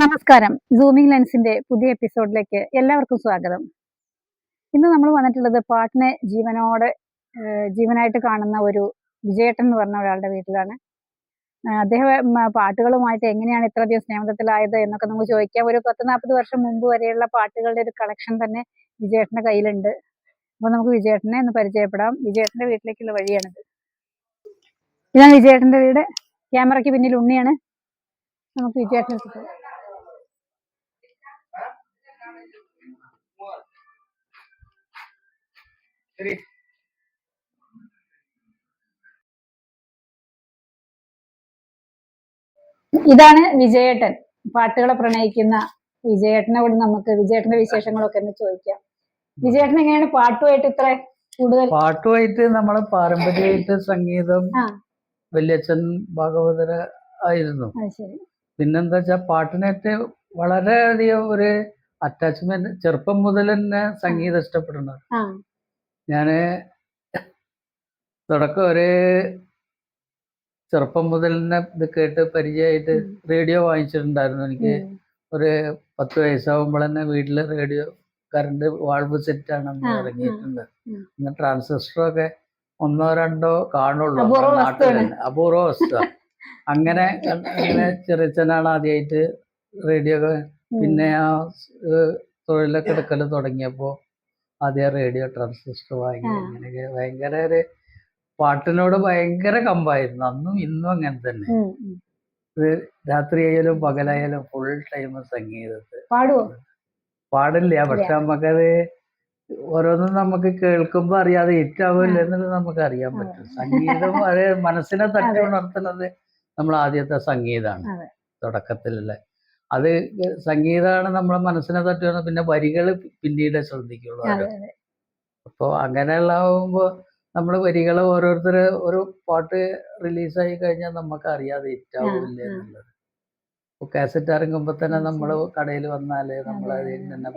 നമസ്കാരം. സൂമിംഗ് ലെൻസിന്റെ പുതിയ എപ്പിസോഡിലേക്ക് എല്ലാവർക്കും സ്വാഗതം. ഇന്ന് നമ്മൾ വന്നിട്ടുള്ളത് പാട്ടിനെ ജീവനോടെ ജീവനായിട്ട് കാണുന്ന ഒരു വിജയേട്ടൻ എന്ന് പറഞ്ഞ ഒരാളുടെ വീട്ടിലാണ്. അദ്ദേഹം പാട്ടുകളുമായിട്ട് എങ്ങനെയാണ് ഇത്രയധികം സ്നേഹത്തിലായത് എന്നൊക്കെ നമുക്ക് ചോദിക്കാം. ഒരു പത്ത് നാൽപ്പത് വർഷം മുമ്പ് വരെയുള്ള പാട്ടുകളുടെ ഒരു കളക്ഷൻ തന്നെ വിജയേട്ടന്റെ കയ്യിലുണ്ട്. അപ്പൊ നമുക്ക് വിജയേട്ടനെ ഒന്ന് പരിചയപ്പെടാം. വിജയേട്ടന്റെ വീട്ടിലേക്കുള്ള വഴിയാണിത്. ഇതാണ് വിജയേട്ടന്റെ വീട്. ക്യാമറയ്ക്ക് പിന്നിൽ ഉണ്ണിയാണ്. നമുക്ക് വിജയേട്ടനെ പോകാം. ഇതാണ് വിജയേട്ടൻ. പാട്ടുകളെ പ്രണയിക്കുന്ന വിജയേട്ടനെ വിജയേട്ടനോട് നമുക്ക് വിജയേട്ടന്റെ വിശേഷങ്ങളൊക്കെ ഒന്ന് ചോദിക്കാം. വിജയേട്ടൻ എങ്ങനെയാണ് പാട്ടുമായിട്ട് ഇത്ര കൂടുതൽ പാട്ടുമായിട്ട് നമ്മളെ പാരമ്പര്യമായിട്ട് സംഗീതം. വല്യച്ഛൻ ഭാഗവതര ആയിരുന്നു. അത് ശരി. പിന്നെന്താ വെച്ചാ പാട്ടിനായിട്ട് വളരെയധികം ഒരു അറ്റാച്ച്മെന്റ് ചെറുപ്പം മുതൽ തന്നെ സംഗീതം ഇഷ്ടപ്പെടുന്നത് ഞാൻ തുടക്കം ഒരു ചെറുപ്പം മുതൽ തന്നെ ഇത് കേട്ട് പരിചയമായിട്ട് റേഡിയോ വാങ്ങിച്ചിട്ടുണ്ടായിരുന്നു. എനിക്ക് ഒരു പത്ത് വയസ്സാകുമ്പോൾ തന്നെ വീട്ടിൽ റേഡിയോ കറണ്ട് വാൾവ് സെറ്റാണ് അന്ന് ആ, ആ, ഇറങ്ങിയിട്ടുണ്ട് പിന്നെ ട്രാൻസിസ്റ്റർ ട്രാൻസിസ്റ്ററൊക്കെ ഒന്നോ രണ്ടോ കാണുള്ളൂ. നാട്ടിൽ അപൂർവ വസ്തു അങ്ങനെ അങ്ങനെ ചെറിയച്ഛനാണ് ആദ്യമായിട്ട് റേഡിയോ പിന്നെ ആ തൊഴിലൊക്കെ എടുക്കൽ തുടങ്ങിയപ്പോൾ ആദ്യം റേഡിയോ ട്രാൻസിസ്റ്റർ വാങ്ങി എനിക്ക് ഭയങ്കര ഒരു പാട്ടിനോട് ഭയങ്കര കമ്പായിരുന്നു. അന്നും ഇന്നും അങ്ങനെ തന്നെ. രാത്രിയായാലും പകലായാലും ഫുൾ ടൈം സംഗീതത്തിൽ പാടുവോ? പാടില്ല പക്ഷെ നമുക്കത് ഓരോന്നും നമുക്ക് കേൾക്കുമ്പോ അറിയാതെ ഏറ്റാവില്ല എന്നുള്ളത് നമുക്ക് അറിയാൻ പറ്റും. സംഗീതം അത് മനസ്സിനെ തട്ടി ഉണർത്തുന്നത് നമ്മൾ ആദ്യത്തെ സംഗീതാണ്. തുടക്കത്തിലുള്ള അത് സംഗീതമാണ് നമ്മളെ മനസ്സിനെ തട്ടുന്നത്. പിന്നെ വരികൾ പിന്നീട് ശ്രദ്ധിക്കുള്ളൂ അതെ ആരും. അതെ. അപ്പൊ അങ്ങനെയുള്ളാവുമ്പോ നമ്മൾ വരികൾ ഓരോരുത്തർ ഒരു പാട്ട് റിലീസായി കഴിഞ്ഞാൽ നമുക്ക് അറിയാതെ ഇറ്റാവില്ല എന്നുള്ളത്. കാസറ്റ് ഇറങ്ങുമ്പോ തന്നെ നമ്മൾ കടയിൽ വന്നാൽ നമ്മൾ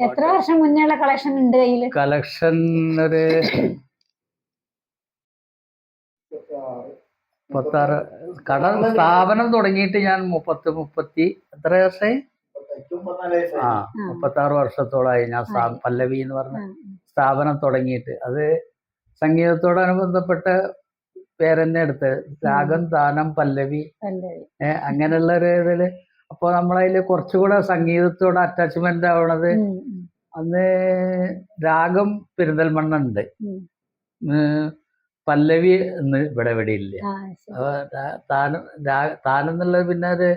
എത്ര വർഷം മുന്നേയുള്ള കളക്ഷൻ ഉണ്ട് കളക്ഷൻ ഒരു മുപ്പത്താറ് കട സ്ഥാപനം തുടങ്ങിയിട്ട് ഞാൻ മുപ്പത്തി മുപ്പത്തി എത്ര വർഷമായി ആ മുപ്പത്താറ് വർഷത്തോളമായി ഞാൻ. പല്ലവി എന്ന് പറഞ്ഞ സ്ഥാപനം തുടങ്ങിയിട്ട്. അത് സംഗീതത്തോടനുബന്ധപ്പെട്ട പേരെന്നെ എടുത്ത്. രാഗം ദാനം പല്ലവി. പല്ലവി. ഏ, അങ്ങനെയുള്ള ഒരു ഇതിൽ. അപ്പൊ നമ്മളതിൽ കുറച്ചുകൂടെ സംഗീതത്തോട് അറ്റാച്ച്മെന്റ് ആവണത്. അന്ന് രാഗം പെരിന്തൽമണ്ണ ഉണ്ട്. പല്ലവി എന്ന് ഇവിടെ ഇവിടെ ഇല്ല താനം താനം എന്നുള്ളത് പിന്നെ ഒരു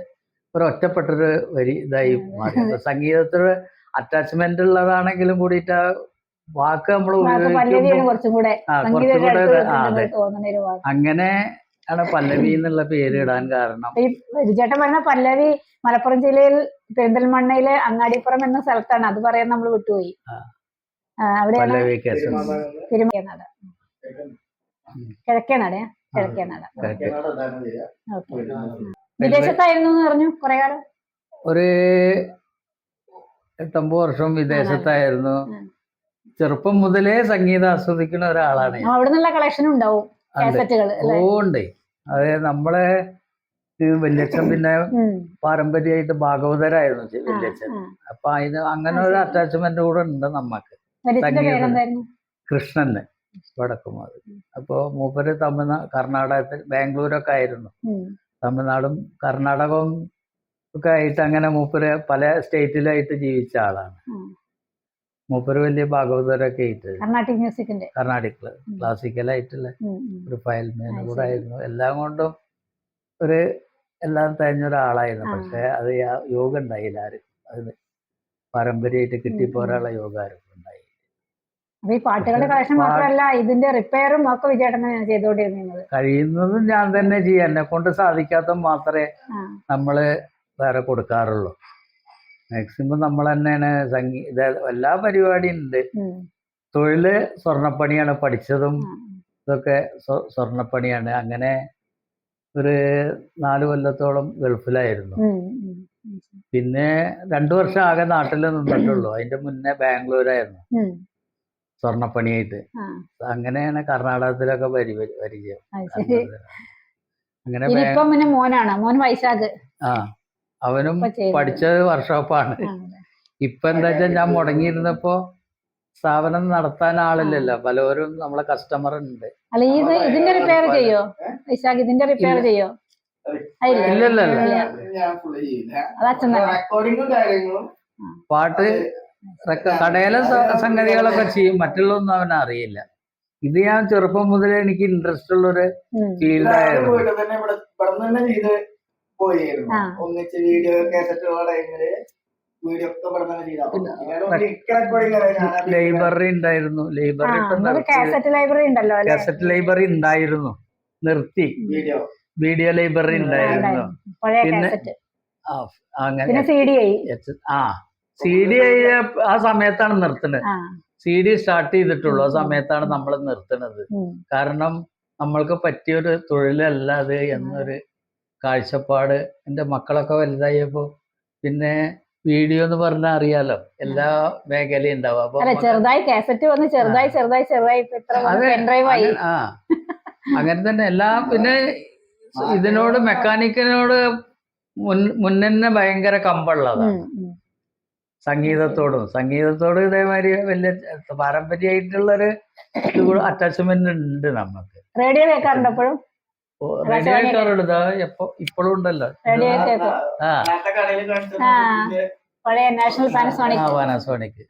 ഒരു ഒറ്റപ്പെട്ടൊരു വരി ഇതായി മാറി. അപ്പൊ സംഗീതത്തോട് അറ്റാച്ച്മെന്റ് ഉള്ളതാണെങ്കിലും കൂടിയിട്ട് ആ വാക്ക് നമ്മൾ ഉപയോഗിക്കുമ്പോൾ അങ്ങനെ ആണ് പല്ലവി എന്നുള്ള പേര് ഇടാൻ കാരണം. വിജയേട്ടൻ പറഞ്ഞ പല്ലവി മലപ്പുറം ജില്ലയിൽ പെരിന്തൽമണ്ണയിലെ അങ്ങാടിപ്പുറം എന്ന സ്ഥലത്താണ്. അത് പറയാൻ നമ്മൾ വിട്ടുപോയി. അവിടെയാണ് പല്ലവി കിഴക്കേ കിഴക്കേനട കിഴക്കേനട കിഴക്ക്. ഓക്കെ. വിദേശത്തായിരുന്നു എന്ന് പറഞ്ഞു കുറെ കാലം? ഒരു എട്ടൊമ്പത് വർഷം വിദേശത്തായിരുന്നു. ചെറുപ്പം മുതലേ സംഗീതം ആസ്വദിക്കുന്ന ഒരാളാണ് ഞാൻ. അവിടെ നിന്നുള്ള കളക്ഷൻ ഉണ്ടാവും ഉണ്ട്. കാസറ്റുകൾ അല്ലെ? ഓ ഉണ്ട്. അത് നമ്മളെ വല്യച്ഛൻ പിന്നെ പാരമ്പര്യമായിട്ട് ഭാഗവതരായിരുന്നു വല്യച്ഛൻ അപ്പൊ അതിന് അങ്ങനെ ഒരു അറ്റാച്ച്മെന്റ് കൂടെ ഉണ്ട് നമ്മക്ക്. കൃഷ്ണന് വടക്കുമാത് അപ്പോ മൂപ്പര് തമിഴ്നാട് കർണാടകത്തിൽ ബാംഗ്ലൂരൊക്കെ ആയിരുന്നു. തമിഴ്നാടും കർണാടകവും ഒക്കെ ആയിട്ട് അങ്ങനെ മൂപ്പര് പല സ്റ്റേറ്റിലായിട്ട് ജീവിച്ച ആളാണ്. മൂപ്പര് വലിയ ഭാഗവതരൊക്കെ ആയിട്ട് കർണാട്ടിക് മ്യൂസിക്കിന്റെ. കർണാടിക്. ക്ലാസിക്കലായിട്ടുള്ള. ഒരു ഫയൽമേൻ കൂടെ ആയിരുന്നു. എല്ലാം കൊണ്ടും ഒരു എല്ലാം തഴഞ്ഞ ഒരാളായിരുന്നു. പക്ഷെ അത് യോഗ ഉണ്ടായില്ല ആരും. അത് പാരമ്പര്യമായിട്ട് കിട്ടിപ്പോരാനുള്ള യോഗ ഉണ്ടായി അപ്പൊ ഈ പാട്ടുകളുടെ കളക്ഷൻ മാത്രമല്ല ഇതിന്റെ റിപ്പയറും ഒക്കെ വിജയേട്ടൻ ചെയ്തോണ്ടിരുന്നത് കഴിയുന്നതും ഞാൻ തന്നെ ചെയ്യാം എന്നെ കൊണ്ട് സാധിക്കാത്ത മാത്രമേ. നമ്മൾ വേറെ കൊടുക്കാറുള്ളൂ മാക്സിമം നമ്മൾ തന്നെയാണ് സംഗീത എല്ലാ പരിപാടിയും ഉണ്ട്. തൊഴിൽ സ്വർണപ്പണിയാണ് പഠിച്ചതും. ഇതൊക്കെ സ്വർണപ്പണിയാണ് സ്വർണപ്പണിയാണ് അങ്ങനെ ഒരു നാല് കൊല്ലത്തോളം ഗൾഫിലായിരുന്നു. പിന്നെ രണ്ടു വർഷം ആകെ നാട്ടിൽ നിന്നിട്ടുള്ളൂ അതിന്റെ മുന്നേ ബാംഗ്ലൂരായിരുന്നു. സ്വർണപ്പണിയായിട്ട്. അങ്ങനെയാണ് കർണാടകത്തിലൊക്കെ പരി പരി- പരിചയം അങ്ങനെ പിന്നെ മോനാണ് മോൻ വൈശാഖ് ആ അവനും. പഠിച്ചത് വർക്ക്ഷോപ്പാണ് ഇപ്പൊ എന്താ വെച്ചാൽ ഞാൻ മുടങ്ങിയിരുന്നപ്പോ സ്ഥാപനം നടത്താൻ ആളില്ലല്ലോ. പലവരും നമ്മളെ കസ്റ്റമർ ഉണ്ട്. അല്ല ഈ ഇത് ഇതിന്റെ റിപ്പയർ ചെയ്യോ? വൈശാഖ് ഇതിന്റെ റിപ്പയർ ചെയ്യോ? ഇല്ലല്ലോ ഇല്ല, ഇല്ല, ഇല്ല. ഇല്ല. ഞാൻ ഫുള്ള് ചെയ്യില്ല അത് അച്ഛൻ പാട്ട് കടയിലെ സംഗതികളൊക്കെ ചെയ്യും. മറ്റുള്ളതൊന്നും അവൻ അറിയില്ല. ഇത് ഞാൻ ചെറുപ്പം മുതലേ എനിക്ക് ഇൻട്രസ്റ്റ് ഉള്ള ഒരു ഫീൽഡായിരുന്നു. ഒന്നിച്ച് വീഡിയോ ചെയ്താ ലൈബ്രറി ഉണ്ടായിരുന്നു. ലൈബ്രറി കാസറ്റ് ലൈബ്രറി ഉണ്ടല്ലോ അല്ലെ? കാസറ്റ് ലൈബ്രറി ഉണ്ടായിരുന്നു. നിർത്തി. വീഡിയോ. വീഡിയോ ലൈബ്രറി ഉണ്ടായിരുന്നു. പഴയ പിന്നെ- കാസറ്റ് ആ, അങ്ങനെ ആ സി ഡി ആ സമയത്താണ് നിർത്തുന്നത്. സി ഡി സ്റ്റാർട്ട് ചെയ്തിട്ടുള്ളൂ. ആ സമയത്താണ് നമ്മൾ നിർത്തുന്നത്. കാരണം നമ്മൾക്ക് പറ്റിയൊരു തൊഴിലല്ല അത് എന്നൊരു കാഴ്ചപ്പാട് എന്റെ മക്കളൊക്കെ വലുതായപ്പോ പിന്നെ വീഡിയോ എന്ന് പറഞ്ഞാൽ അറിയാലോ. എല്ലാ മേഖലയും ഉണ്ടാവും. അപ്പൊ ചെറുതായി കാസറ്റ് വന്ന് ചെറുതായി ചെറുതായി ചെറുതായി ആ. അങ്ങനെ തന്നെ. എല്ലാ പിന്നെ ഇതിനോട് മെക്കാനിക്കിനോട് മുൻ മുന്നേ ഭയങ്കര കമ്പുള്ളതാണ്. സംഗീതത്തോടും. സംഗീതത്തോട് ഇതേമാതിരി വലിയ പാരമ്പര്യമായിട്ടുള്ളൊരു അറ്റാച്ച്മെന്റ് ഉണ്ട് നമുക്ക് റേഡിയോ കേൾക്കാറുണ്ട് എപ്പോഴും റേഡിയോ കേൾക്കാറുണ്ട് എപ്പോ ഇപ്പോഴും ഉണ്ടല്ലോ. റേഡിയോ. പഴയ National Panasonic.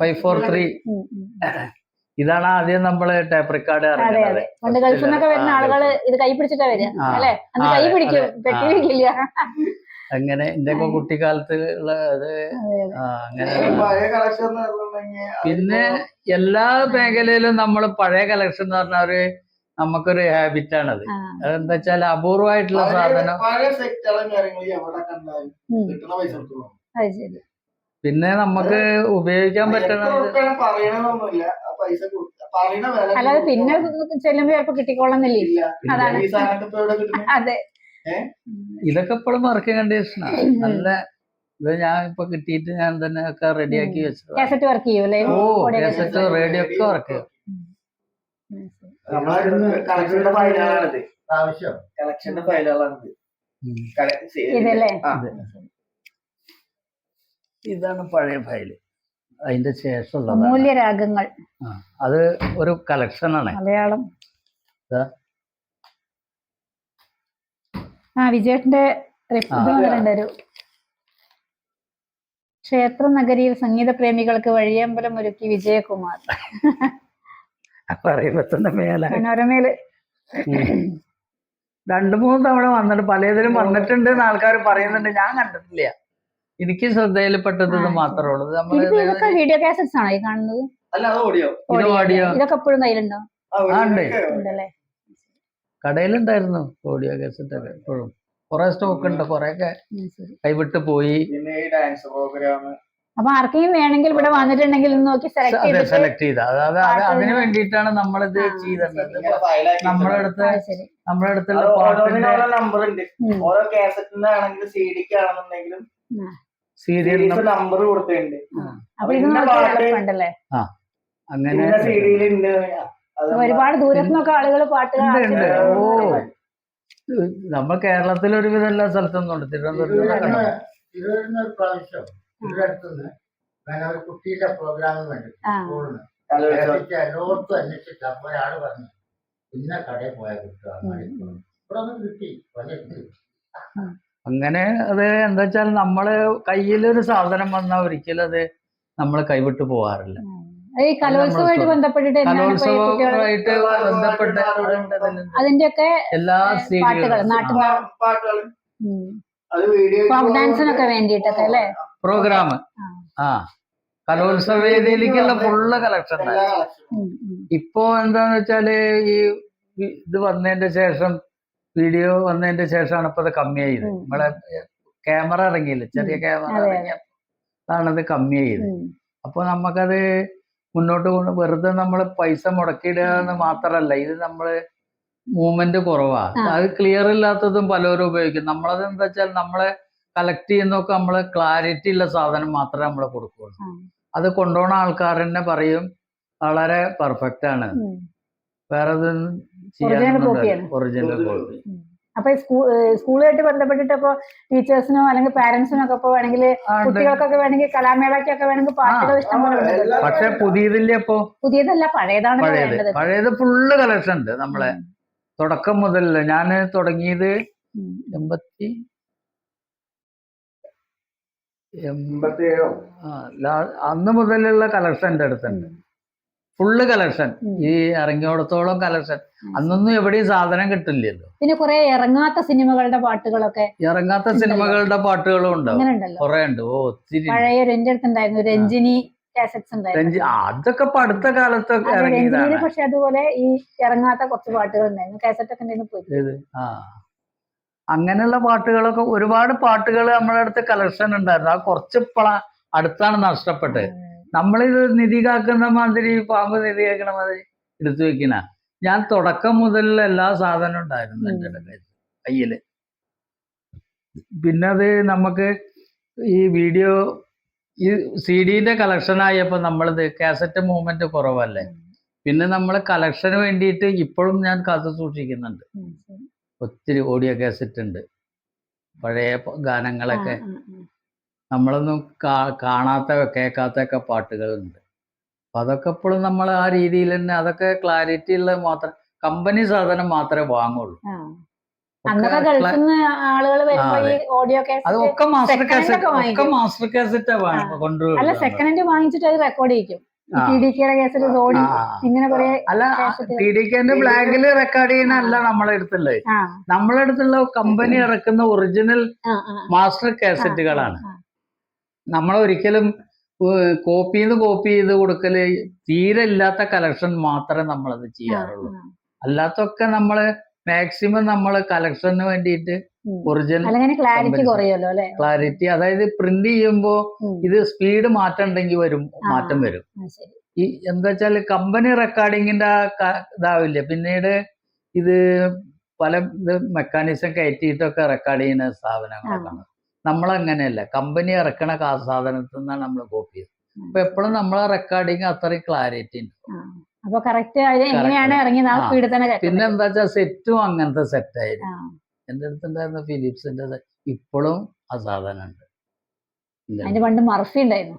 Five four three. ഇതാണ് ആദ്യം നമ്മൾ ടേപ്പ് റെക്കോർഡ് ഇറങ്ങുന്നത്. പണ്ട് ഗൾഫിൽ നിന്നൊക്കെ വരുന്ന ആളുകൾ ഇത് കൈ പിടിച്ചിട്ടാ വരിക അല്ലേ? അല്ലെ കൈ പിടിക്കും പെട്ടി വെക്കില്ല. അങ്ങനെ എന്റെ ഒക്കെ കുട്ടിക്കാലത്ത് ഉള്ള അത് അതെ, അതെ. ആ, അങ്ങനെ പിന്നെ എല്ലാ മേഖലയിലും നമ്മൾ പഴയ കളക്ഷൻ എന്ന് പറഞ്ഞ ഒരു നമുക്കൊരു ഹാബിറ്റ് ആണ് അത് അതെന്താ വെച്ചാൽ അപൂർവമായിട്ടുള്ള സാധനം. പിന്നെ നമുക്ക് ഉപയോഗിക്കാൻ പറ്റണ അല്ലാതെ പിന്നെ ചെല്ലുമ്പോ ചിലപ്പോ കിട്ടിക്കോളന്നില്ല. അതാണ്. അതെ. ഇതൊക്കെ ഇപ്പോഴും വർക്കിംഗ് കണ്ടീഷനാ നല്ല ഇത് ഞാൻ ഇപ്പൊ കിട്ടിയിട്ട് ഞാൻ തന്നെ ഒക്കെ റെഡിയാക്കി വെച്ചു കാസറ്റ് വർക്ക് ഓ കാസറ്റ് റേഡിയോ ഒക്കെ വർക്ക് നമ്മളെ കളക്ഷന്റെ ഫയലുകളാണിത് ആവശ്യം. കളക്ഷന്റെ ഫയലുകളാണിത് ഇതാണ് പഴയ ഫയൽ അതിന്റെ ശേഷമുള്ള മൂല്യരാഗങ്ങൾ. അത് ഒരു കളക്ഷനാണ് മലയാളം ഇതാ. ആ വിജയേട്ടന്റെ ഒരു ക്ഷേത്ര നഗരിയിൽ സംഗീത പ്രേമികൾക്ക് വഴിയമ്പലം ഒരുക്കി വിജയകുമാർ. പറയുമ്പോ തന്നെ മേല മനോരമയിൽ രണ്ടു മൂന്ന് തവണ വന്നിട്ട് പലതിലും വന്നിട്ടുണ്ട് എന്ന് ആൾക്കാർ പറയുന്നുണ്ട്. ഞാൻ കണ്ടിട്ടില്ല. എനിക്ക് ശ്രദ്ധയിൽപ്പെട്ടത് മാത്രമേ ഉള്ളൂ. വീഡിയോ കാസറ്റ്സ് ആണോ ഈ കാണുന്നത്? അല്ല അത് ഓടിയോ ഓഡിയോ. ഇതൊക്കെ എപ്പോഴും കയ്യിലുണ്ടോ? ആ, ഉണ്ട്. ഉണ്ടല്ലേ? കടയിലുണ്ടായിരുന്നു ഓഡിയോ കേസറ്റ് എപ്പോഴും. ഇപ്പോഴും കുറെ സ്റ്റോക്ക് ഉണ്ട് കുറെ ഒക്കെ കൈവിട്ട് പോയി. ഡാൻസ് പ്രോഗ്രാം അപ്പൊ ആർക്കെങ്കിലും വേണമെങ്കിൽ ഇവിടെ വന്നിട്ടുണ്ടെങ്കിൽ ഒന്ന് നോക്കി സെലക്ട് അതെ സെലക്ട് ചെയ്ത. അതായത് അതിന് വേണ്ടിയിട്ടാണ് നമ്മളിത് ചെയ്തത് നമ്മളെ ഫയലാക്കി അടുത്ത് ആ, അടുത്തുള്ള അത് പാട്ടിന്റെ ഓരോ നമ്പർ ഉണ്ട്. ഓരോ കാസറ്റിന്റെ ആണെങ്കിലും സി ഡിക്ക് ആണെന്നുണ്ടെങ്കിലും നമ്പർ കൊടുത്തിട്ടുണ്ട്. അങ്ങനെ സി ഡിയിലുണ്ട് ഒരുപാട് ദൂരത്തു നിന്നൊക്കെ ആളുകൾ പാട്ടുകൾ. ഓ. നമ്മ കേരളത്തിൽ ഒരുവിധം എല്ലാ സ്ഥലത്തും ഉണ്ട്. തിരുവനന്തപുരത്ത് പ്രാവശ്യം ഇവിടെ ഞാൻ ഒരു കുട്ടിയുടെ പ്രോഗ്രാമിന് വേണ്ടി. എല്ലായിടത്തും അന്വേഷിച്ചിട്ട് അപ്പൊ ഒരാൾ പറഞ്ഞു ഇന്ന കടയിൽ പോയാൽ കിട്ടുക. ഇവിടെ ഒന്നും കിട്ടി അങ്ങനെ അത് എന്താ വെച്ചാൽ നമ്മൾ കയ്യിലൊരു സാധനം വന്നാൽ ഒരിക്കലും അത് നമ്മൾ കൈവിട്ട് പോകാറില്ല അത് ഈ കലോത്സവമായിട്ട് ബന്ധപ്പെട്ടിട്ട് കലോത്സവമായിട്ട് ബന്ധപ്പെട്ട് അതിന്റെയൊക്കെ എല്ലാ പാട്ടുകൾ സീരിയലും നാട്ടു പാ- പാട്ടുകൾ ഉം. അത് വീഡിയോ ഫോക്ക് ഡാൻസിനൊക്കെ വേണ്ടിയിട്ടൊക്കെ അല്ലേ? പ്രോഗ്രാം. ആ. കലോത്സവ വേദിയിലേക്കുള്ള ഫുള്ള് കളക്ഷൻ. ഇപ്പോ എന്താന്ന് വെച്ചാൽ ഈ ഇത് വന്നതിന്റെ ശേഷം വീഡിയോ വന്നതിന്റെ ശേഷമാണ് ഇപ്പൊ അത് കമ്മിയായത്. നമ്മളെ ക്യാമറ ഇറങ്ങിയില്ല? ചെറിയ. ക്യാമറ ഇറങ്ങിയ ഇത് കമ്മിയായത്. അപ്പൊ നമുക്കത് മുന്നോട്ട് കൊണ്ട് വെറുതെ നമ്മൾ പൈസ മുടക്കിയിടുക എന്ന് മാത്രമല്ല ഇത് നമ്മൾ മൂവ്മെന്റ് കുറവാ. അത് ക്ലിയർ ഇല്ലാത്തതും പലരും ഉപയോഗിക്കും. നമ്മളത് എന്താ വെച്ചാൽ നമ്മളെ കളക്ട് ചെയ്യുന്നൊക്കെ നമ്മൾ ക്ലാരിറ്റി ഉള്ള സാധനം മാത്രമേ നമ്മൾ കൊടുക്കുള്ളൂ അത് കൊണ്ടുപോണ ആൾക്കാർ തന്നെ പറയും വളരെ പെർഫെക്റ്റ് ആണ്. വേറെ ഒന്നും copy ഒറിജിനൽ Original കോപ്പി അപ്പൊ സ്കൂൾ സ്കൂളുമായിട്ട് ബന്ധപ്പെട്ടിട്ട് ഇപ്പൊ ടീച്ചേഴ്സിനോ അല്ലെങ്കിൽ പാരന്റ്സിനോ ഒക്കെ ഇപ്പൊ വേണമെങ്കിൽ കുട്ടികൾക്കൊക്കെ വേണമെങ്കിൽ കലാമേളയ്ക്കൊക്കെ വേണമെങ്കിൽ പാട്ടുകൾ ഇഷ്ടം ഉണ്ട്. പക്ഷെ പുതിയതില്ലേ ഇപ്പോ? പുതിയതല്ല പഴയതാണ് പഴയത്. ഫുള്ള് കളക്ഷൻ ഉണ്ട് നമ്മളെ. തുടക്കം മുതൽ ഞാൻ തുടങ്ങിയത് എൺപത്തി എൺപത്തി ആ, അന്ന് മുതലുള്ള കളക്ഷൻ എന്റെ അടുത്തുണ്ട്. ഫുള്ള് കളക്ഷൻ ഈ ഇറങ്ങിയോടത്തോളം കളക്ഷൻ അന്നൊന്നും എവിടെയും സാധനം കിട്ടില്ലല്ലോ. പിന്നെ കുറെ ഇറങ്ങാത്ത സിനിമകളുടെ പാട്ടുകളൊക്കെ ഇറങ്ങാത്ത സിനിമകളുടെ പാട്ടുകളും ഉണ്ടാവും. കുറെ ഉണ്ട്. ഓ ഒത്തിരി. പഴയ എന്റെ അടുത്തുണ്ടായിരുന്നു രഞ്ജിനി അതൊക്കെ ഇപ്പൊ അടുത്ത കാലത്തൊക്കെ ഇറങ്ങിയതാണ്. പക്ഷെ അതുപോലെ ഈ ഇറങ്ങാത്ത കുറച്ച് പാട്ടുകൾ ഉണ്ടായിരുന്നു. കാസറ്റ് ഒക്കെ ഉണ്ടായിരുന്നു ആ. അങ്ങനെയുള്ള പാട്ടുകളൊക്കെ ഒരുപാട് പാട്ടുകൾ നമ്മുടെ അടുത്ത് കളക്ഷൻ ഉണ്ടായിരുന്നു. ആ കുറച്ച് അടുത്താണ് നഷ്ടപ്പെട്ടത്. നമ്മളിത് നിധി കാക്കുന്ന മാതിരി പാമ്പ് നിധി കാക്കണ മാതിരി എടുത്തു വെക്കണ. ഞാൻ തുടക്കം മുതൽ എല്ലാ സാധനവും ഉണ്ടായിരുന്നു എന്റെ കയ്യിൽ പിന്നെ അത് നമുക്ക് ഈ വീഡിയോ ഈ സി ഡിന്റെ കളക്ഷൻ ആയപ്പോൾ നമ്മളിത് കാസറ്റ് മൂവ്മെന്റ് കുറവല്ലേ? പിന്നെ നമ്മൾ കളക്ഷന് വേണ്ടിയിട്ട് ഇപ്പോഴും ഞാൻ കാത്തു സൂക്ഷിക്കുന്നുണ്ട്. ഒത്തിരി ഓഡിയോ കാസറ്റ് ഉണ്ട്. പഴയ ഗാനങ്ങളൊക്കെ. നമ്മളൊന്നും കാ- കാണാത്ത കേൾക്കാത്തൊക്കെ പാട്ടുകളുണ്ട്. അപ്പൊ അതൊക്കെ എപ്പോഴും നമ്മൾ ആ രീതിയിൽ തന്നെ അതൊക്കെ ക്ലാരിറ്റി ഉള്ള മാത്രം കമ്പനി സാധനം മാത്രമേ വാങ്ങുള്ളൂ. ഒക്കെ മാസ്റ്റർ കാസറ്റ് ഒക്കെ മാസ്റ്റർ കാസറ്റ്. അല്ല സെക്കൻഡ് ഹാൻഡ് വാങ്ങിച്ചിട്ട് അത് റെക്കോർഡ് ചെയ്യിക്കും. അല്ല ടി ഡി കെന്റെ ബ്ലാക്കിൽ റെക്കോർഡ് ചെയ്യുന്നല്ല നമ്മളെ അടുത്തുള്ളത്. നമ്മളെ അടുത്തുള്ള കമ്പനി ഇറക്കുന്ന ഒറിജിനൽ മാസ്റ്റർ കാസറ്റുകളാണ് ഒരിക്കലും കോപ്പി ചെയ്ത് കോപ്പി ചെയ്ത് കൊടുക്കൽ തീരെ ഇല്ലാത്ത കളക്ഷൻ മാത്രമേ നമ്മൾ അത് ചെയ്യാറുള്ളൂ. അല്ലാത്തൊക്കെ നമ്മൾ മാക്സിമം നമ്മൾ കളക്ഷന് വേണ്ടിയിട്ട്. ഒറിജിനൽ ക്ലാരിറ്റി ക്ലാരിറ്റി അതായത് പ്രിന്റ് ചെയ്യുമ്പോ ഇത് സ്പീഡ് മാറ്റണ്ടെങ്കിൽ വരും മാറ്റം വരും. ഈ എന്താ വെച്ചാൽ കമ്പനി റെക്കോർഡിങ്ങിന്റെ ഇതാവില്ല? പിന്നീട് ഇത് പല ഇത് മെക്കാനിസം കയറ്റിയിട്ടൊക്കെ റെക്കോർഡ് ചെയ്യുന്ന സ്ഥാപനങ്ങളൊക്കെയാണ് നമ്മളങ്ങനെയല്ല. കമ്പനി ഇറക്കണ സാധനത്തിൽ നിന്നാണ് നമ്മൾ കോപ്പി ചെയ്തത്. അപ്പൊ എപ്പോഴും നമ്മളെ റെക്കോർഡിങ് അത്രയും ക്ലാരിറ്റി ഉണ്ട്. അപ്പൊ കറക്റ്റ് എങ്ങനെയാണ് ഇറങ്ങി. സ്പീഡിൽ തന്നെ പിന്നെ. എന്താ വെച്ചാൽ സെറ്റും അങ്ങനത്തെ സെറ്റായിരുന്നു എന്റെ അടുത്ത് അടുത്തുണ്ടായിരുന്ന ഫിലിപ്സിന്റെ ഇപ്പോഴും ആ സാധനം ഉണ്ട് അതിന്റെ പണ്ട് മർഫി ഉണ്ടായിരുന്നു.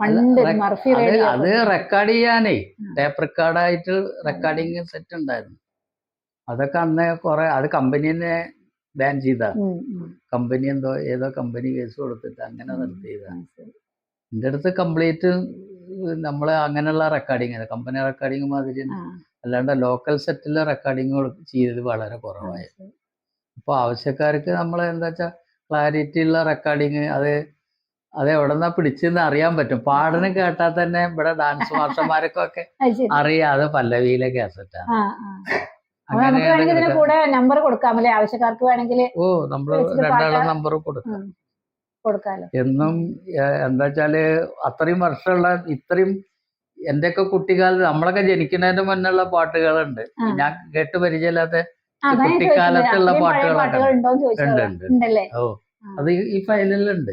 പണ്ട് മർഫി അത് റെക്കോർഡ് ചെയ്യാനേ. ടേപ്പ് റെക്കോർഡായിട്ട് റെക്കോർഡിങ് സെറ്റ് ഉണ്ടായിരുന്നു. അതൊക്കെ അന്ന് കുറെ അത് കമ്പനി തന്നെ ബാൻ ചെയ്ത. കമ്പനി എന്തോ ഏതോ കമ്പനി കേസ് കൊടുത്തിട്ട് അങ്ങനെ നിർത്തി എന്റെ. എന്റെ അടുത്ത് കംപ്ലീറ്റ് നമ്മൾ അങ്ങനെയുള്ള റെക്കോർഡിങ് കമ്പനി റെക്കോർഡിങ് മാതിരി അല്ലാണ്ട് ലോക്കൽ സെറ്റിലെ റെക്കോർഡിങ് ചെയ്തത് വളരെ കുറവായി. അപ്പോൾ ആവശ്യക്കാർക്ക് നമ്മൾ എന്താ വെച്ചാൽ ക്ലാരിറ്റി ഉള്ള റെക്കോർഡിങ് അത് അത് എവിടെന്നാ പിടിച്ചെന്ന് അറിയാൻ പറ്റും. പാടിന് കേട്ടാൽ തന്നെ ഇവിടെ ഡാൻസ് മാസ്റ്റർമാർക്കൊക്കെ. അറിയാതെ പല്ലവിയിലെ കാസറ്റാണ് നമുക്ക് വേണമെങ്കിൽ ഇതിന് കൂടെ നമ്പർ കൊടുക്കാം അല്ലെ? ആവശ്യക്കാർക്ക് വേണമെങ്കിൽ ഓ നമ്മൾ രണ്ടാളും നമ്പർ കൊടുക്കാം. കൊടുക്കാലോ. എന്നും എന്താ വെച്ചാൽ അത്രയും വർഷമുള്ള ഇത്രയും എന്റെയൊക്കെ കുട്ടിക്കാലത്ത് നമ്മളൊക്കെ ജനിക്കുന്നതിന് മുന്നുള്ള പാട്ടുകളുണ്ട്. ഞാൻ കേട്ട് പരിചയമില്ലാത്ത. കുട്ടിക്കാലത്തുള്ള പാട്ടുകളുണ്ട് ഉണ്ട് ഓ അത് ഈ- ഫൈനലുണ്ട് ഫയലിലുണ്ട്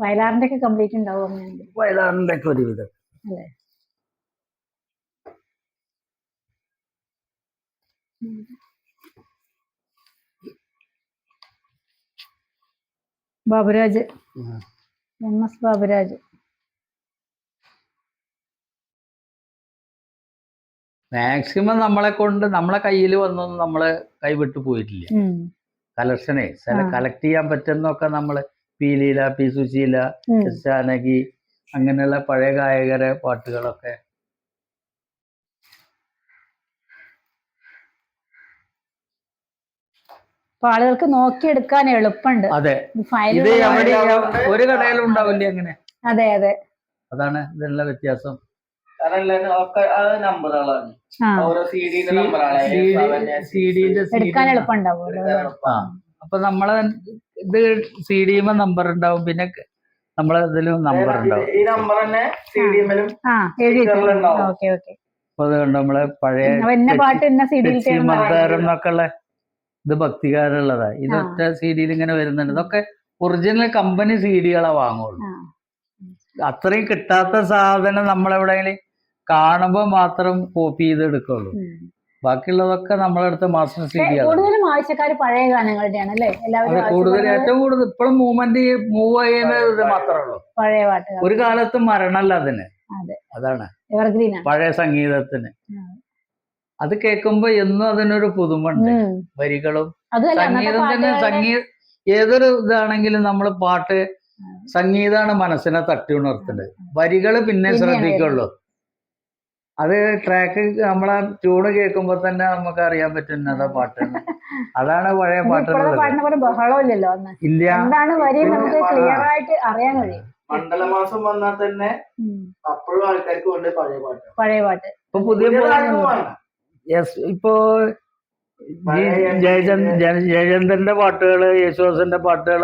വയലാറിന്റെ ഒക്കെ കംപ്ലീറ്റ് ഉണ്ടാവും വയലാറിന്റെ ഒക്കെ ഒരുവിധം. അല്ലേ? Baburaj. M S Baburaj. Maximum നമ്മളെ കൊണ്ട് നമ്മളെ കയ്യിൽ വന്നൊന്നും നമ്മളെ കൈവിട്ട് പോയിട്ടില്ല. കലക്ഷനെ കളക്ഷനെ. കളക്ട് ചെയ്യാൻ പറ്റുന്നൊക്കെ നമ്മൾ പി ലീല പി സുശീല ജാനകി അങ്ങനെയുള്ള പഴയ ഗായകരെ പാട്ടുകളൊക്കെ അപ്പൊ ആളുകൾക്ക് നോക്കിയെടുക്കാൻ എളുപ്പമുണ്ട്. അതെ. ഫയൽ ഒരു കടയിലും ഉണ്ടാവില്ലേ അങ്ങനെ? അതെ അതെ. അതാണ് ഇതിനുള്ള വ്യത്യാസം. എടുക്കാൻ അപ്പൊ നമ്മളെ ഇത് സി ഡി എം നമ്പർ ഉണ്ടാവും. പിന്നെ നമ്മളെ ഇതിലും നമ്പർ ഉണ്ടാവും. ഈ നമ്പർ തന്നെ സി. Okay okay. അപ്പൊ അതുകൊണ്ട് നമ്മളെ പഴയ ഡി മന്ദാരം എന്നൊക്കെ ഉള്ള ഇത് ഭക്തികാരുള്ളതാ ഇതൊറ്റ സി ഡിയിൽ ഇങ്ങനെ വരുന്നുണ്ട്. ഇതൊക്കെ ഒറിജിനൽ കമ്പനി സി ഡികളെ വാങ്ങുള്ളൂ. അത്രയും കിട്ടാത്ത സാധനം നമ്മളെവിടെയെങ്കിലും കാണുമ്പോൾ മാത്രം കോപ്പി ചെയ്ത് എടുക്കുള്ളൂ. ബാക്കിയുള്ളതൊക്കെ നമ്മളെ അടുത്ത് മാസ്റ്റർ സി ഡി ആണ് കൂടുതലും ആവശ്യക്കാർ പഴയ ഗാനങ്ങളുടെയാണ് അല്ലേ? എല്ലാവരും കൂടുതൽ ഏറ്റവും കൂടുതൽ ഇപ്പോഴും മൂവ്മെന്റ് മൂവ് ചെയ്യുന്നത് മാത്രമേ ഉള്ളൂ പഴയ പാട്ട് ഒരു കാലത്ത് മരണല്ല അതിന്. അതെ. അതാണ്. എവർഗ്രീൻ ആണ് പഴയ സംഗീതത്തിന്. അത് കേൾക്കുമ്പോ എന്നും അതിനൊരു പുതുമ ഉണ്ട് വരികളും സംഗീതം തന്നെ സംഗീത ഏതൊരു ഇതാണെങ്കിലും നമ്മൾ പാട്ട് സംഗീതമാണ് മനസ്സിനെ തട്ടി ഉണർത്തുന്നത്. വരികൾ പിന്നെ ശ്രദ്ധിക്കുള്ളൂ. അത് ട്രാക്ക് നമ്മളെ ട്യൂണ് കേൾക്കുമ്പോ തന്നെ നമുക്ക് അറിയാൻ പറ്റുന്ന പാട്ട്. പാട്ടാണ് അതാണ് പഴയ പാട്ട് പാട്ടുള്ളത് ഇല്ല. എന്താണ് വരി നമുക്ക് ക്ലിയർ ആയിട്ട് അറിയാൻ കഴിയും. മണ്ഡലമാസം വന്നാൽ തന്നെ. അപ്പോഴും ആൾക്കാർക്ക് പഴയ പാട്ട്. പഴയ പാട്ട്. ഇപ്പൊ പുതിയ. യെസ് ഇപ്പോ ജയചന്ദ്രന്റെ പാട്ടുകൾ യേശുദാസിന്റെ പാട്ടുകൾ.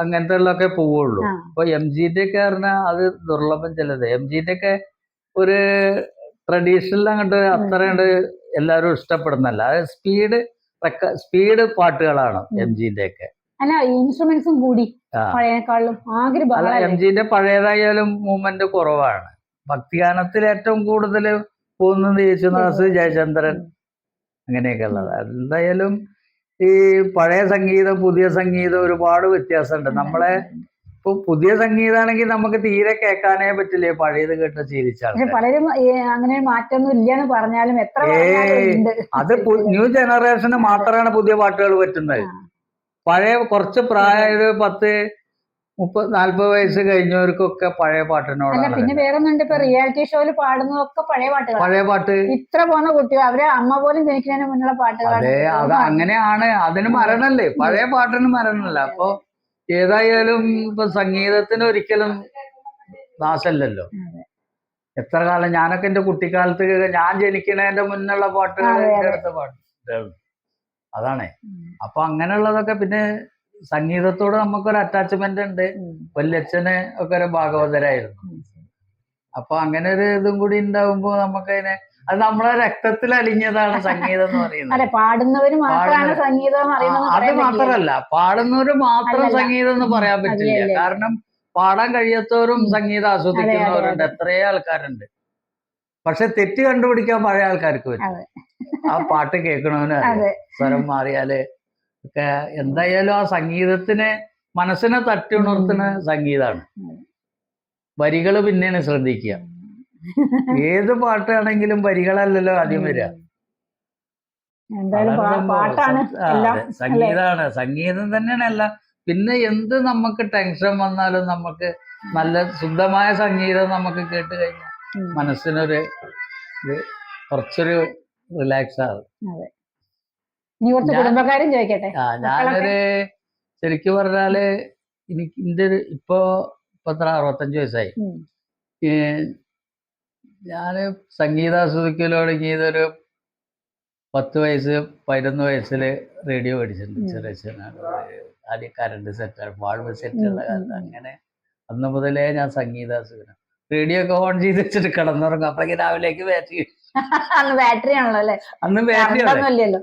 അങ്ങനത്തെ ഉള്ളതൊക്കെ പോവുള്ളൂ. അപ്പൊ ഇപ്പൊ എം ജിന്റെ ഒക്കെ പറഞ്ഞാൽ അത് ദുർലഭം ചിലത്. എം ജിന്റെ ഒക്കെ ഒരു ട്രഡീഷണൽ അങ്ങോട്ട് അത്ര കണ്ട് എല്ലാവരും ഇഷ്ടപ്പെടുന്നല്ല. അത് സ്പീഡ് സ്പീഡ് പാട്ടുകളാണ്. എം ജിന്റെ ഒക്കെ. അല്ല ഇൻസ്ട്രുമെന്റ്സും കൂടി എം ജിന്റെ പഴയതായാലും മൂവ്മെന്റ് കുറവാണ്. ഭക്തിഗാനത്തിൽ ഏറ്റവും കൂടുതൽ പോകുന്നത് യേശുദാസ് ജയചന്ദ്രൻ. അങ്ങനെയൊക്കെ ഉള്ളത് എന്തായാലും ഈ പഴയ സംഗീതം പുതിയ സംഗീതം ഒരുപാട് വ്യത്യാസമുണ്ട്. നമ്മളെ ഇപ്പൊ പുതിയ സംഗീതമാണെങ്കിൽ നമുക്ക് തീരെ കേൾക്കാനേ പറ്റില്ല? പഴയത് കേട്ട് ശീലിച്ചാണ് പലരും അങ്ങനെ മാറ്റൊന്നും ഇല്ലെന്ന് പറഞ്ഞാലും എത്ര അത് ന്യൂ ജനറേഷന് മാത്രമാണ് പുതിയ പാട്ടുകൾ പറ്റുന്നത്. പഴയ കുറച്ച് പ്രായ ഒരു പത്ത് മുപ്പത് നാല്പത് വയസ്സ് കഴിഞ്ഞവർക്കൊക്കെ പഴയ അല്ല പിന്നെ പിന്നെ വേറൊന്നുണ്ട്. ഇപ്പൊ റിയാലിറ്റി ഷോയിൽ പാടുന്നതൊക്കെ പഴയ പാട്ടുകൾ പഴയ പാട്ട്. ഇത്ര പോകുന്ന കുട്ടികൾ അവരെ അമ്മ പോലും ജനിക്കുന്നതിന് മുന്നുള്ള പാട്ടുകളാണ്. അതെ അത് അങ്ങനെയാണ്. അതിന് മരണല്ലേ? പഴയ പാട്ടിന് മരണല്ല. അപ്പൊ ഏതായാലും ഇപ്പൊ സംഗീതത്തിന് ഒരിക്കലും നാശല്ലല്ലോ. എത്ര കാലം? ഞാനൊക്കെ എന്റെ കുട്ടിക്കാലത്ത് ഞാൻ ജനിക്കണേന്റെ മുന്നുള്ള പാട്ടുകൾ എന്റെ. അടുത്ത പാട്ടുകൾ അതാണേ. അപ്പൊ അങ്ങനെയുള്ളതൊക്കെ പിന്നെ സംഗീതത്തോട് നമുക്കൊരു അറ്റാച്ച്മെന്റ് ഉണ്ട്. വല്യച്ഛന് ഒക്കെ ഒരു ഭാഗവതരായിരുന്നു. അപ്പൊ അങ്ങനെ ഒരു ഇതും കൂടി ഉണ്ടാവുമ്പോ നമുക്കതിനെ അത് നമ്മളെ രക്തത്തിൽ അലിഞ്ഞതാണ് സംഗീതം എന്ന് പറയുന്നത്. പാടുന്നവര് മാത്രമാണ് സംഗീതം അത് മാത്രല്ല പാടുന്നവര് മാത്രം സംഗീതം എന്ന് പറയാൻ പറ്റില്ല. കാരണം പാടാൻ കഴിയാത്തവരും. സംഗീതം ആസ്വദിക്കുന്നവരുണ്ട്. അതെ, അതെ. എത്രയോ ആൾക്കാരുണ്ട്. പക്ഷെ തെറ്റ് കണ്ടുപിടിക്കാൻ പഴയ ആൾക്കാർക്ക് പറ്റും. ആ പാട്ട് കേൾക്കണവന് സ്വരം മാറിയാൽ ഒക്കെ എന്തായാലും ആ സംഗീതത്തിനെ മനസ്സിനെ തട്ടി ഉണർത്തുന്ന സംഗീതമാണ്. വരികൾ പിന്നെയാണ് ശ്രദ്ധിക്കുക. ഏത് പാട്ടാണെങ്കിലും വരികളല്ലല്ലോ ആദ്യം വരിക. സംഗീതമാണ് സംഗീതം തന്നെയാണ് എല്ലാം പിന്നെ എന്ത് നമുക്ക് ടെൻഷൻ വന്നാലും നമുക്ക് നല്ല ശുദ്ധമായ സംഗീതം നമുക്ക് കേട്ട് കഴിഞ്ഞാൽ. മനസ്സിനൊരു ഇത് കുറച്ചൊരു റിലാക്സ് ആകും ഇനി കുറച്ച് കുടുംബക്കാരും ചോദിക്കട്ടെ? ഞാനൊരു ശരിക്കും പറഞ്ഞാൽ എനിക്ക് എന്റെ ഒരു ഇപ്പോ എത്ര അറുപത്തഞ്ച് വയസ്സായി. ഞാൻ ഈ ഞാൻ സംഗീതം ആസ്വദിക്കൽ തുടങ്ങിയതൊരു പത്ത് വയസ്സ് പതിനൊന്ന് വയസ്സിൽ റേഡിയോ മേടിച്ചിട്ടുണ്ട്. ഉം. ചെറിയ ആദ്യം കറണ്ട് സെറ്റ് വാൾവ് സെറ്റ് ഉള്ള കാലത്ത് അങ്ങനെ അന്ന് മുതലേ ഞാൻ സംഗീതാസ്വദനം റേഡിയോ ഒക്കെ ഓൺ ചെയ്ത് വെച്ചിട്ട് കിടന്നുറങ്ങും. അപ്പോഴേക്ക് രാവിലേക്ക് ബാറ്ററി അന്ന് ബാറ്ററി ആണല്ലോ അല്ലെ? അന്ന് ബാറ്ററി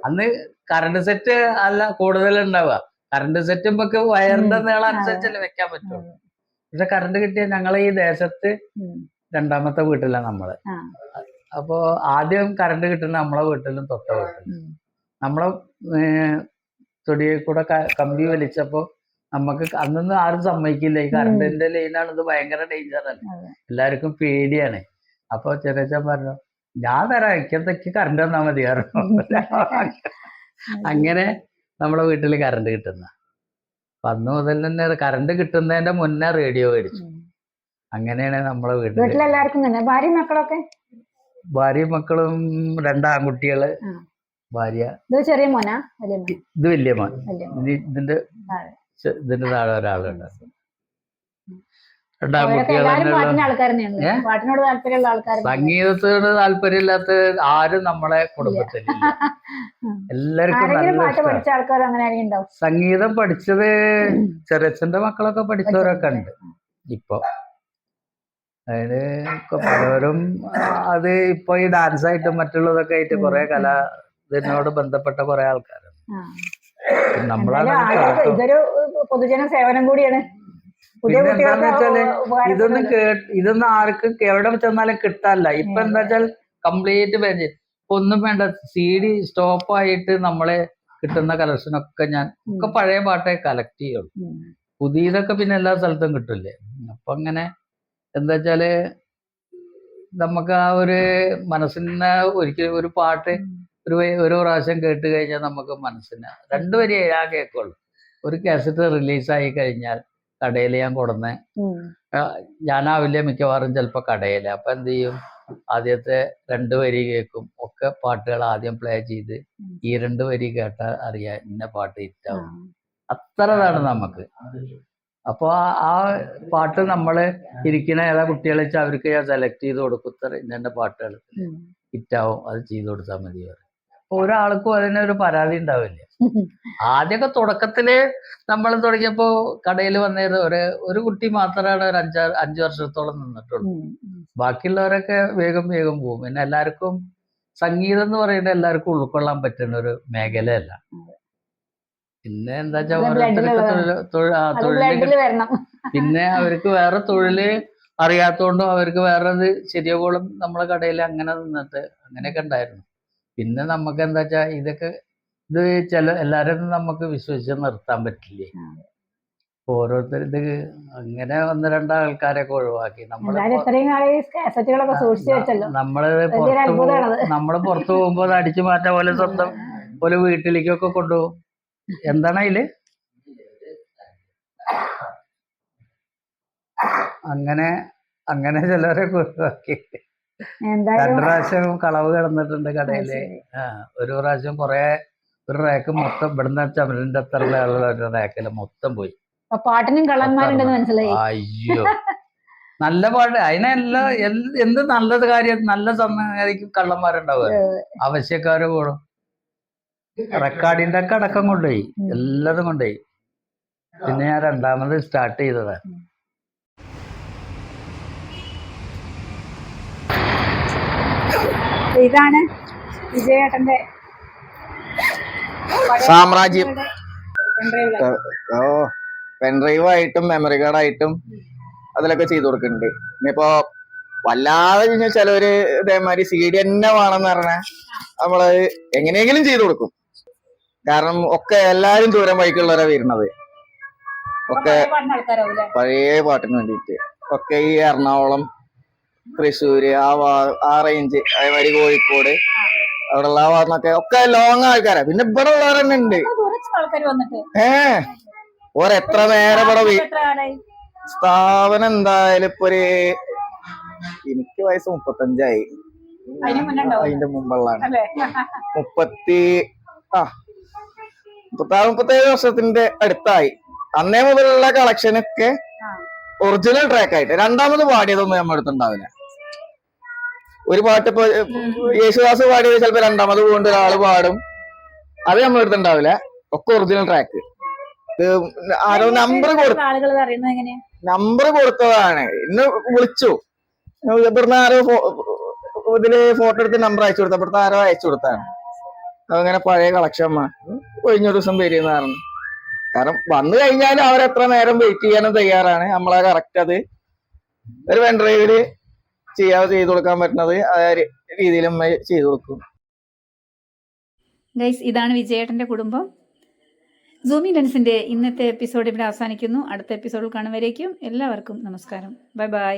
അന്ന് കറണ്ട് സെറ്റ് അല്ല കൂടുതൽ ഉണ്ടാവുക. കറണ്ട് സെറ്റ് നമുക്ക് വയറിന്റെ നീളം. അനുസരിച്ചല്ലേ വെക്കാൻ പറ്റുള്ളൂ. പക്ഷെ കറണ്ട് കിട്ടിയ ഞങ്ങളെ ഈ ദേശത്ത് രണ്ടാമത്തെ വീട്ടിലാണ് നമ്മൾ. അപ്പോ ആദ്യം കറണ്ട് കിട്ടുന്ന നമ്മളെ വീട്ടിലും തൊട്ട വീട്ടിലും. നമ്മളെ തൊടിയിൽ കൂടെ കമ്പി വലിച്ചപ്പോ നമുക്ക് അന്നൊന്നും ആരും സമ്മതിക്കില്ല. ഈ കറണ്ടിന്റെ ലൈനാണ് ഇത് ഭയങ്കര ഡേഞ്ചർ എല്ലാവർക്കും പേടിയാണ്. അപ്പൊ ചെറിയ പറഞ്ഞു ഞാൻ തരാം എനിക്കത്തേക്ക് കറണ്ട് തന്നാ മതിയായിരുന്നു അങ്ങനെ നമ്മളെ വീട്ടിൽ കറണ്ട് കിട്ടുന്ന. അപ്പൊ അന്ന് മുതൽ തന്നെ കറണ്ട് കിട്ടുന്നതിന്റെ മുന്നേ റേഡിയോ മേടിച്ചു. അങ്ങനെയാണ് നമ്മളെ വീട്ടിൽ വീട്ടിലെല്ലാവർക്കും തന്നെ? ഭാര്യയും മക്കളൊക്കെ? ഭാര്യ മക്കളും രണ്ടാൺകുട്ടികൾ. ഭാര്യ. ഇത് ചെറിയ മോനാ? ഇത് വലിയ മോൻ. ഇനി ഇതിന്റെ. ഇതിന്റെ താഴെ ഒരാളുണ്ട് അവരൊക്കെ രണ്ടാൺകുട്ടികൾ എല്ലാവരും തന്നെയുള്ള പാട്ടിന് ആൾക്കാർ തന്നെയാണ് ഏ? പാട്ടിനോട് താല്പര്യമുള്ള ആൾക്കാർ സംഗീതത്തോട് താല്പര്യമില്ലാത്ത ആരും നമ്മളെ കുടുംബത്തിൽ എല്ലാവർക്കും സംഗീതം പഠിച്ചത് ചെറിയച്ഛന്റെ മക്കളൊക്കെ പഠിച്ചവരൊക്കെ ഉണ്ട്. ഇപ്പൊ. അതായത് പലവരും പലരും അത് ഇപ്പൊ ഈ ഡാൻസ് ആയിട്ടും മറ്റുള്ളതൊക്കെ ആയിട്ട് കുറെ കല ഇതിനോട് ബന്ധപ്പെട്ട കുറെ ആൾക്കാരുണ്ട്. നമ്മളാണ്. ഇതൊരു പൊതുജന സേവനം കൂടിയാണ്. പിന്നെ എന്താന്ന് വെച്ചാൽ ഇതൊന്നും കേ ഇതൊന്നും ആർക്കും എവിടെ ചെന്നാലും കിട്ടാനില്ല ഇപ്പൊ എന്താ വെച്ചാൽ കംപ്ലീറ്റ് പേജ് ഇപ്പൊ ഒന്നും വേണ്ട. സി ഡി സ്റ്റോപ്പായിട്ട് നമ്മളെ കിട്ടുന്ന കളക്ഷനൊക്കെ ഞാൻ ഒക്കെ പഴയ പാട്ടേ കളക്ട് ചെയ്യുള്ളൂ. പുതിയതൊക്കെ പിന്നെ എല്ലാ സ്ഥലത്തും കിട്ടില്ലേ? അപ്പൊ അങ്ങനെ എന്താ വെച്ചാൽ നമുക്ക് ആ ഒരു മനസ്സിന് ഒരിക്കലും ഒരു പാട്ട് ഒരു ഒരു പ്രാവശ്യം കേട്ട് കഴിഞ്ഞാൽ നമുക്ക് മനസ്സിന് രണ്ട് വരിയേ ഞാൻ കേൾക്കുള്ളൂ. ഒരു കാസറ്റ് റിലീസായി കഴിഞ്ഞാൽ കടയിൽ ഞാൻ കൊടുന്ന്. ഞാനാവില്ല മിക്കവാറും ചിലപ്പോൾ കടയിൽ അപ്പൊ എന്ത് ചെയ്യും? ആദ്യത്തെ രണ്ട് വരി കേൾക്കും ഒക്കെ പാട്ടുകൾ ആദ്യം പ്ലേ ചെയ്ത് ഈ രണ്ട് വരി കേട്ടാൽ അറിയാം ഇന്ന പാട്ട്. ഹിറ്റാവും അത്രതാണ് നമുക്ക്. അപ്പോൾ ആ പാട്ട് നമ്മൾ ഇരിക്കുന്ന ഏതാ കുട്ടികളെ വെച്ചാൽ അവർക്ക് ഞാൻ സെലക്ട് ചെയ്ത് കൊടുക്കും. ഇത്ര ഇന്ന പാട്ടുകൾ. ഹിറ്റാവും അത് ചെയ്ത് കൊടുത്താൽ മതി പറയും. ഒരാൾക്കും അതിനൊരു പരാതി ഉണ്ടാവില്ല. ആദ്യമൊക്കെ തുടക്കത്തിൽ നമ്മൾ തുടങ്ങിയപ്പോ കടയിൽ വന്നത് ഒരു ഒരു കുട്ടി മാത്രമാണ് ഒരു അഞ്ചാ അഞ്ചു വർഷത്തോളം നിന്നിട്ടുള്ളൂ. ബാക്കിയുള്ളവരൊക്കെ വേഗം വേഗം പോകും. പിന്നെ എല്ലാവർക്കും സംഗീതം എന്ന് പറയുന്നത് എല്ലാവർക്കും ഉൾക്കൊള്ളാൻ പറ്റുന്ന ഒരു മേഖലയല്ല. പിന്നെ എന്താ വെച്ചാൽ പിന്നെ അവർക്ക് വേറെ തൊഴിൽ അറിയാത്തോണ്ടും അവർക്ക് വേറെ ഇത് ശരിയാവോളും നമ്മളെ കടയിൽ അങ്ങനെ നിന്നിട്ട് അങ്ങനെയൊക്കെ ഉണ്ടായിരുന്നു. പിന്നെ നമുക്ക് എന്താ വെച്ചാ ഇതൊക്കെ ഇത് ചില എല്ലാരും നമുക്ക് വിശ്വസിച്ച് നിർത്താൻ പറ്റില്ലേ? ഓരോരുത്തർ ഇത് അങ്ങനെ ഒന്ന് രണ്ടാൾക്കാരൊക്കെ ഒഴിവാക്കി. നമ്മൾ നമ്മൾ പുറത്ത് നമ്മൾ പുറത്ത് പോകുമ്പോ അത് അടിച്ചു മാറ്റാൻ പോലെ സ്വന്തം പോലെ വീട്ടിലേക്കൊക്കെ കൊണ്ടുപോകും. എന്താണ് അതിൽ? അങ്ങനെ അങ്ങനെ ചിലരൊക്കെ ഒഴിവാക്കി. രണ്ടു പ്രാവശ്യം കളവ് കിടന്നിട്ടുണ്ട് കടയിൽ. ഒരു പ്രാവശ്യം കൊറേ ഒരു റേക്ക് മൊത്തം ഇവിടുന്ന് ചമരന്റെ അത്രയുള്ള ഒരു റാക്കിൽ മൊത്തം പോയി. പാട്ടിനും കള്ളന്മാരുണ്ടെന്ന് മനസ്സിലായി. അയ്യോ. നല്ല പാട്ട്. അതിനെല്ലാം എന്ത് നല്ലത് കാര്യം നല്ല സംഗതിക്കും കള്ളന്മാരുണ്ടാവുക. ആവശ്യക്കാര് കൂടും. റെക്കോർഡിന്റെ ഒക്കെ അടക്കം കൊണ്ടുപോയി. എല്ലാതും കൊണ്ടുപോയി. പിന്നെ ഞാൻ രണ്ടാമത് സ്റ്റാർട്ട് ചെയ്തതാ. ഇതാണ് വിജയേട്ടന്റെ സാമ്രാജ്യം. ഓ പെൻഡ്രൈവ് ആയിട്ടും മെമ്മറി കാർഡ് ആയിട്ടും അതിലൊക്കെ ചെയ്തു കൊടുക്കുന്നുണ്ട്. ഇനിയിപ്പോ വല്ലാതെ ചിലവര് ഇതേമാതിരി സി ഡി തന്നെ വേണമെന്ന് പറഞ്ഞാൽ നമ്മൾ എങ്ങനെയെങ്കിലും ചെയ്തു കൊടുക്കും. കാരണം ഒക്കെ എല്ലാരും ദൂരം വഴിക്കുള്ളവരാ വരുന്നത്. ഒക്കെ പഴയ പാട്ടിന് ആൾക്കാരാവൂല്ലേ പഴയ പാട്ടിന് വേണ്ടിയിട്ട്. ഒക്കെ ഈ എറണാകുളം തൃശ്ശൂര് ആ ആ റേഞ്ച് അതേമാതിരി കോഴിക്കോട് അവിടെയുള്ള ആ ഭാഗത്തൊക്കെ ഒക്കെ ലോങ് ആൾക്കാരാ. പിന്നെ ഇവിടെ ഉള്ളവർ തന്നെ ഉണ്ട്. ഏ ഓരെത്ര നേരം ഇവിടെ സ്ഥാപനം എന്തായാലും ഇപ്പൊ ഒരു എനിക്ക് വയസ്സ് മുപ്പത്തഞ്ചായി. അതിന്റെ മുമ്പുള്ളതാണ്. മുപ്പത്തി ആ മുപ്പത്താറ് മുപ്പത്തേഴ് വർഷത്തിന്റെ അടുത്തായി. അന്നേ മുതലുള്ള കളക്ഷനൊക്കെ. ഒറിജിനൽ ട്രാക്ക് ആയിട്ട്. രണ്ടാമത് പാടിയതൊന്നും നമ്മൾ അടുത്തുണ്ടാവില്ല ഒരു പാട്ട് ഇപ്പൊ യേശുദാസ് പാടിയത് ചിലപ്പോ രണ്ടാമത് കൊണ്ട് ഒരാൾ പാടും. അത് നമ്മൾ അടുത്തുണ്ടാവില്ല ഒക്കെ ഒറിജിനൽ ട്രാക്ക് ആരോ നമ്പർ കൊടുത്തു നമ്പർ കൊടുത്തതാണ്. ഇന്ന് വിളിച്ചു. ഇവിടുന്ന് ആരോ ഇതിൽ ഫോട്ടോ എടുത്ത് നമ്പർ അയച്ചു കൊടുത്ത. ഇവിടുത്തെ ആരോ അയച്ചു കൊടുത്താണ്. അതങ്ങനെ പഴയ കളക്ഷൻ കഴിഞ്ഞ ദിവസം പേര് പറഞ്ഞു. കാരണം വന്നു കഴിഞ്ഞാൽ അവരെത്ര നേരം വെയിറ്റ് ചെയ്യാനും തയ്യാറാണ്. നമ്മളെ കറക്റ്റ് അത് ഒരു വെൻഡ്രൈവിൽ ചെയ്യാതെ ചെയ്തു കൊടുക്കാൻ പറ്റുന്നത് ആ രീതിയിൽ നമ്മൾ ചെയ്തു കൊടുക്കും. ഗൈസ് ഇതാണ് വിജയേട്ടന്റെ കുടുംബം. സൂമി ലെൻസിന്റെ ഇന്നത്തെ എപ്പിസോഡ് ഇവിടെ അവസാനിക്കുന്നു. അടുത്ത എപ്പിസോഡിൽ കാണുവരേക്കും എല്ലാവർക്കും നമസ്കാരം. Bye bye